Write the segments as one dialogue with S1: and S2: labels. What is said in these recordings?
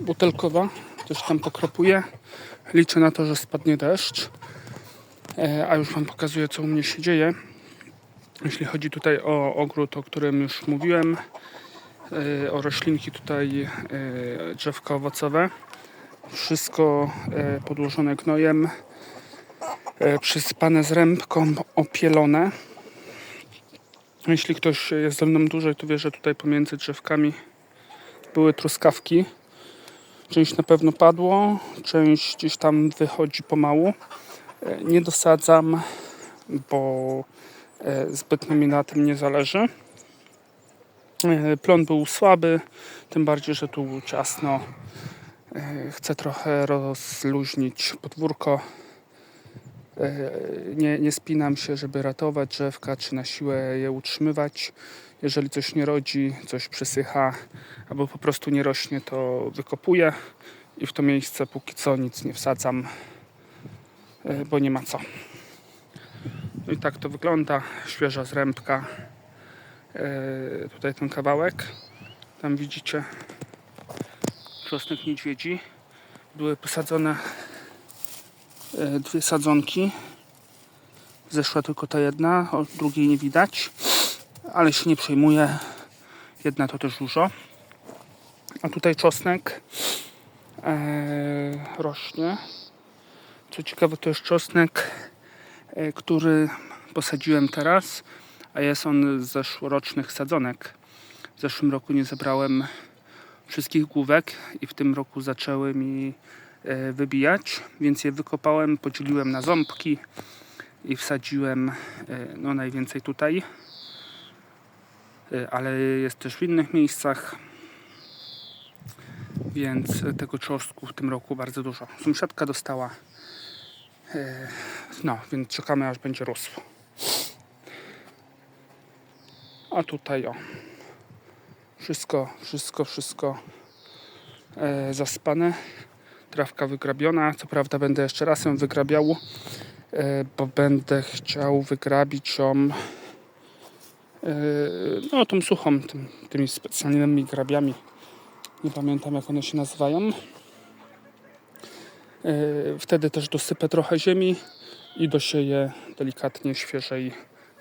S1: butelkowa. Też tam pokropuję. Liczę na to, że spadnie deszcz. E, A już Wam pokazuję, co u mnie się dzieje. Jeśli chodzi tutaj o ogród, o którym już mówiłem, e, o roślinki tutaj, e, drzewka owocowe. Wszystko podłożone gnojem, przyspane z rębką, opielone. Jeśli ktoś jest ze mną dłużej, to wie, że tutaj pomiędzy drzewkami były truskawki. Część na pewno padło, część gdzieś tam wychodzi pomału. E, Nie dosadzam, bo e, zbytnio mi na tym nie zależy. E, Plon był słaby, tym bardziej, że tu ciasno. Chcę trochę rozluźnić podwórko. E, Nie, nie spinam się, żeby ratować drzewka, czy na siłę je utrzymywać. Jeżeli coś nie rodzi, coś przysycha, albo po prostu nie rośnie, to wykopuję i w to miejsce póki co nic nie wsadzam, e, bo nie ma co. No i tak to wygląda. Świeża zrębka. E, Tutaj ten kawałek. Tam widzicie czosnek niedźwiedzi. Były posadzone dwie sadzonki. Zeszła tylko ta jedna, o drugiej nie widać, ale się nie przejmuję. Jedna to też dużo. A tutaj czosnek e, rośnie. Co ciekawe, to jest czosnek, e, który posadziłem teraz, a jest on z zeszłorocznych sadzonek. W zeszłym roku nie zebrałem wszystkich główek i w tym roku zaczęły mi e, wybijać, więc je wykopałem, podzieliłem na ząbki i wsadziłem e, no najwięcej tutaj, E, ale jest też w innych miejscach, więc tego czosnku w tym roku bardzo dużo. Sąsiadka dostała, e, no więc czekamy aż będzie rósł. A tutaj o, wszystko, wszystko, wszystko e, zaspane. Trawka wygrabiona. Co prawda będę jeszcze raz ją wygrabiał, e, bo będę chciał wygrabić ją e, no tą suchą, tym, tymi specjalnymi grabiami. Nie pamiętam jak one się nazywają. E, wtedy też dosypę trochę ziemi i dosieję delikatnie świeżej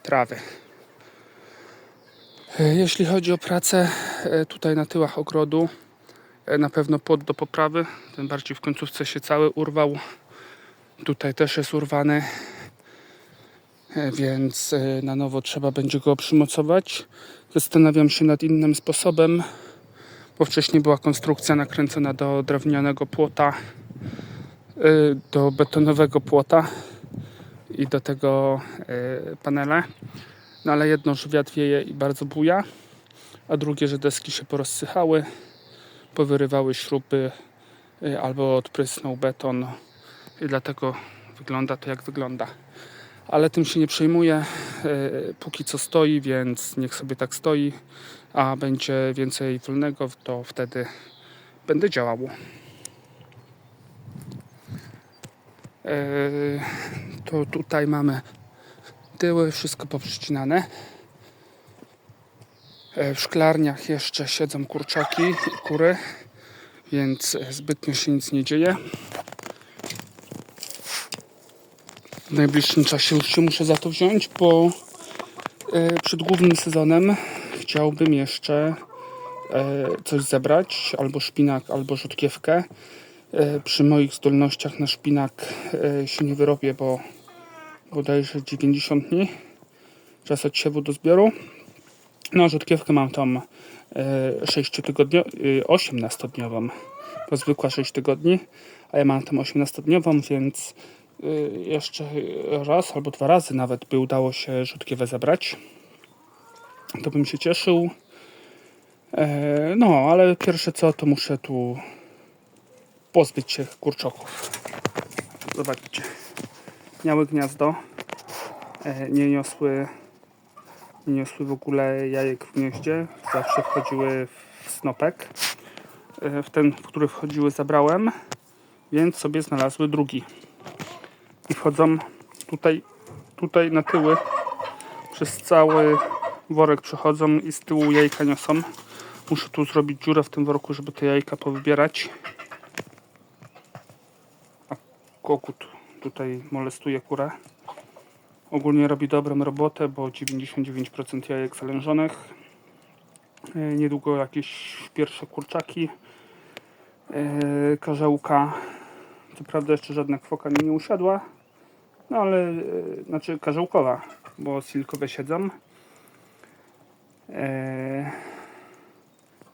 S1: trawy. Jeśli chodzi o pracę tutaj na tyłach ogrodu, na pewno płot do poprawy, tym bardziej w końcówce się cały urwał. Tutaj też jest urwany, e, więc e, na nowo trzeba będzie go przymocować. Zastanawiam się nad innym sposobem, bo wcześniej była konstrukcja nakręcona do drewnianego płota, e, do betonowego płota i do tego e, panele. No ale jedno, że wiatr wieje i bardzo buja, a drugie, że deski się porozsychały, powyrywały śruby y, albo odprysnął beton i dlatego wygląda to jak wygląda. Ale tym się nie przejmuję, y, póki co stoi, więc niech sobie tak stoi, a będzie więcej wolnego, to wtedy będę działał. Y, To tutaj mamy tyły, wszystko poprzycinane. E, W szklarniach jeszcze siedzą kurczaki i kury, więc e, zbytnio się nic nie dzieje. W najbliższym czasie już się muszę za to wziąć, bo e, przed głównym sezonem chciałbym jeszcze coś zebrać, albo szpinak, albo rzutkiewkę. Przy moich zdolnościach na szpinak się nie wyrobię, bo bodajże 90 dni czas od siewu do zbioru. No, rzutkiewkę mam tą e, 6 tygodniową, 18-dniową, bo zwykła 6 tygodni, a ja mam tą 18-dniową, więc e, jeszcze raz albo dwa razy nawet by udało się rzutkiewę zebrać. To bym się cieszył. E, no, ale pierwsze co, to muszę tu pozbyć się kurczoków. Zobaczcie. Miały gniazdo. E, nie niosły niosły w ogóle jajek w gnieździe. Zawsze wchodziły w snopek. E, W ten, w który wchodziły, zabrałem, więc sobie znalazły drugi. I wchodzą tutaj, tutaj na tyły. Przez cały worek przechodzą i z tyłu jajka niosą. Muszę tu zrobić dziurę w tym worku, żeby te jajka powybierać. A kokut tutaj molestuje kurę. Ogólnie robi dobrą robotę, bo 99% jajek zalężonych. E, Niedługo jakieś pierwsze kurczaki. E, Karzełka. Co prawda jeszcze żadna kwoka mi nie usiadła. No ale, e, znaczy karzełkowa, bo silkowe siedzą.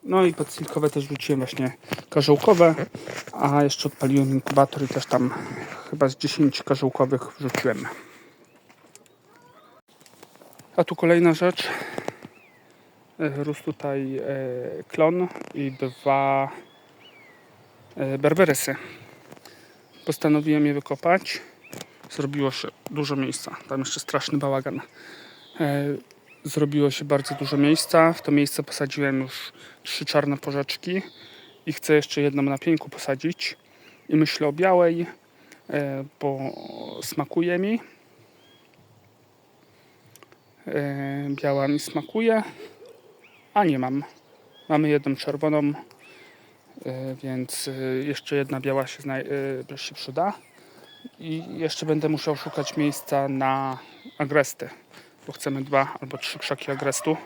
S1: No i pod silkowe też wrzuciłem właśnie karzełkowe, a jeszcze odpaliłem inkubator i też tam chyba z 10 karzełkowych wrzuciłem. A tu kolejna rzecz. E, Rósł tutaj e, klon i dwa e, berberysy. Postanowiłem je wykopać. Zrobiło się dużo miejsca. Tam jeszcze straszny bałagan. Zrobiło się bardzo dużo miejsca. W to miejsce posadziłem już trzy czarne porzeczki i chcę jeszcze jedną na pieńku posadzić. I myślę o białej, bo smakuje mi. E, Biała mi smakuje, a nie mam. Mamy jedną czerwoną, e, więc e, jeszcze jedna biała się, się przyda. I jeszcze będę musiał szukać miejsca na agresty, bo chcemy dwa albo trzy krzaki agrestu.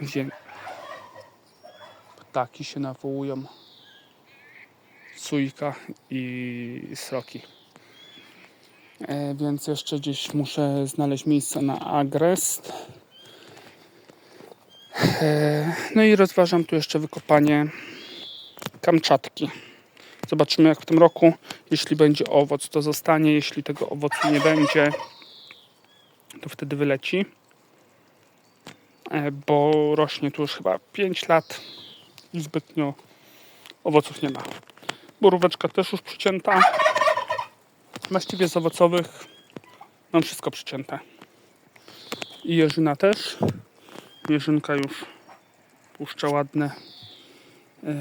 S1: Gdzie ptaki się nawołują. Sójka i sroki. E, więc jeszcze gdzieś muszę znaleźć miejsce na agrest. E, no i rozważam tu jeszcze wykopanie Kamczatki. Zobaczymy jak w tym roku. Jeśli będzie owoc, to zostanie. Jeśli tego owocu nie będzie, to wtedy wyleci. E, Bo rośnie tu już chyba 5 lat i zbytnio owoców nie ma. Boróweczka też już przycięta. Właściwie z owocowych mam wszystko przycięte. I jeżyna też. Jeżynka już puszcza ładne e,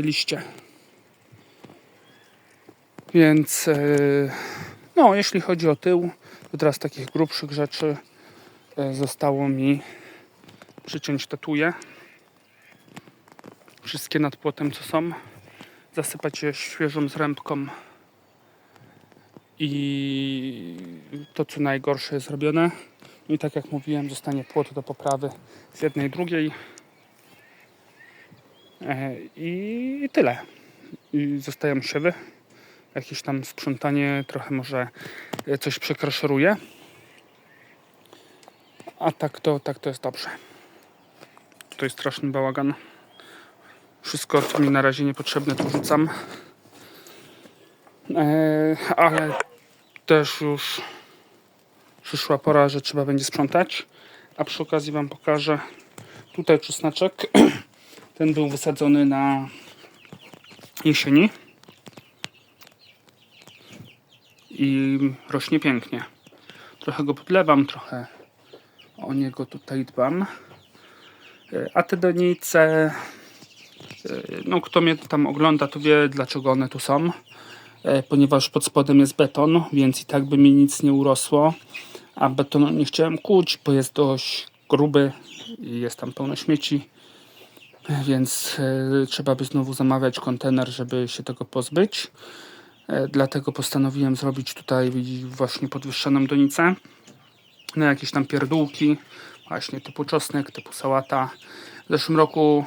S1: liście. Więc e, no, jeśli chodzi o tył, to teraz takich grubszych rzeczy e, zostało mi przyciąć tatuje. Wszystkie nad płotem, co są. Zasypać je świeżą zrębką. I to, co najgorsze jest zrobione. No I tak jak mówiłem, zostanie płot do poprawy z jednej, drugiej. E, I tyle. I zostają siewy jakieś tam sprzątanie, trochę może e, coś przekraszeruje. A tak to, tak to jest dobrze. To jest straszny bałagan. Wszystko, co mi na razie niepotrzebne, to rzucam. E, ale też już przyszła pora, że trzeba będzie sprzątać. A przy okazji Wam pokażę tutaj czosnaczek. Ten był wysadzony na jesieni. i rośnie pięknie. Trochę go podlewam, trochę o niego tutaj dbam. E, A te donice, e, no kto mnie tam ogląda, to wie dlaczego one tu są. E, Ponieważ pod spodem jest beton, więc i tak by mi nic nie urosło. A betonu nie chciałem kuć, bo jest dość gruby i jest tam pełno śmieci. Więc e, trzeba by znowu zamawiać kontener, żeby się tego pozbyć. E, Dlatego postanowiłem zrobić tutaj właśnie podwyższoną donicę na jakieś tam pierdółki, właśnie typu czosnek, typu sałata. W zeszłym roku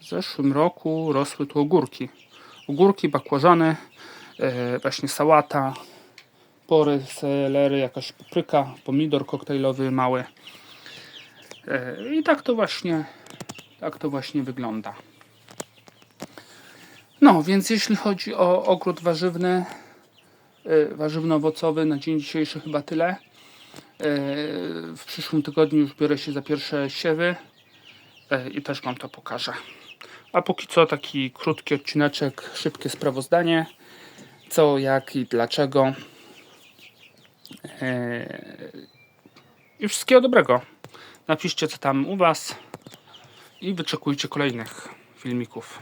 S1: w zeszłym roku rosły tu ogórki. Ogórki, bakłażany, e, właśnie sałata, pory, selery, jakaś papryka, pomidor koktajlowy mały. E, I tak to właśnie tak to właśnie wygląda. No, więc jeśli chodzi o ogród warzywny, y, warzywno-owocowy, na dzień dzisiejszy chyba tyle. W przyszłym tygodniu już biorę się za pierwsze siewy i też Wam to pokażę. A póki co taki krótki odcineczek, szybkie sprawozdanie, co, jak i dlaczego. Y, I wszystkiego dobrego. Napiszcie co tam u Was i wyczekujcie kolejnych filmików.